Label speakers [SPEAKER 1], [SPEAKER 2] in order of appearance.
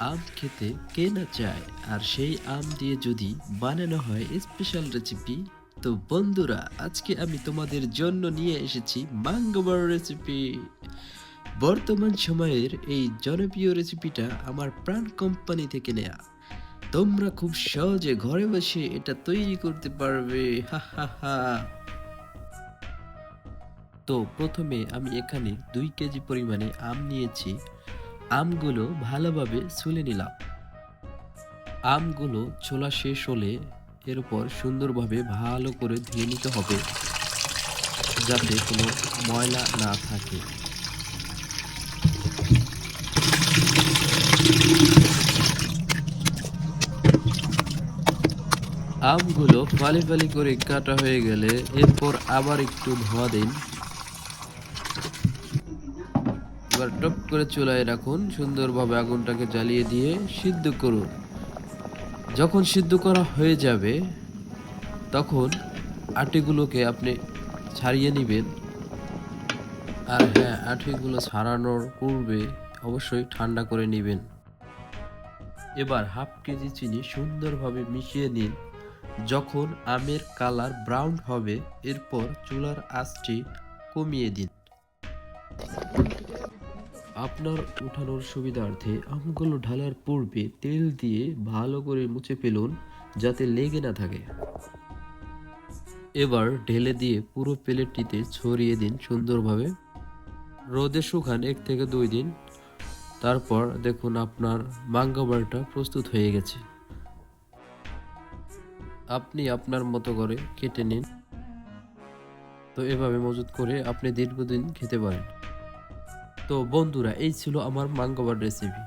[SPEAKER 1] আম খেতে কে না চায়? আর সেই আম দিয়ে যদি বানানো হয় স্পেশাল রেসিপি তো বন্ধুরা, আজকে আমি তোমাদের জন্য নিয়ে এসেছি মাঙ্গোবার রেসিপি বর্তমান সময়ের এই জনপ্রিয় রেসিপিটা আমার প্রাণ কোম্পানি থেকে নেয়া। তোমরা খুব সহজে ঘরে বসে এটা তৈরি করতে পারবে। হা হা হা। তো প্রথমে আমি এখানে দুই কেজি পরিমাণে আম নিয়েছি। আমগুলো ভালোভাবে ছুলে নিলাম। আমগুলো ছোলা শেষ হলে এর উপর সুন্দরভাবে ভালো করে ধুয়ে নিতে হবে, যাতে কোনো ময়লা না থাকে। আমগুলো ফালি ফালি করে কাটা হয়ে গেলে এরপর আবার একটু ধোয়া দিন। এবার টপ করে চুলায় রাখুন, সুন্দরভাবে আগুনটাকে জ্বালিয়ে দিয়ে সিদ্ধ করুন। যখন সিদ্ধ করা হয়ে যাবে, তখন আটিগুলোকে আপনি ছাড়িয়ে নেবেন। আর হ্যাঁ আটিগুলো ছাড়ানোর পূর্বে অবশ্যই ঠান্ডা করে নেবেন। এবার হাফ কেজি চিনি সুন্দরভাবে মিশিয়ে নিন। যখন আমের কালার ব্রাউন হবে, এরপর চুলার আঁচটি কমিয়ে দিন। আপনার উঠানোর সুবিধার্থে আমগুলো ঢালার পূর্বে তেল দিয়ে ভালো করে মুছে ফেলুন যাতে লেগে না থাকে। এবার ঢেলে দিয়ে পুরো প্লেটটিতে ছড়িয়ে দিন সুন্দরভাবে। রোদে শুকান এক থেকে দুই দিন। তারপর দেখুন আপনার মাঙ্গাবারটা প্রস্তুত হয়ে গেছে। আপনি আপনার মতো করে কেটে নিন। তো এভাবে মজুত করে আপনি দীর্ঘদিন খেতে পারেন। তো বন্ধুরা এই ছিল আমার মাঙ্গোবার রেসিপি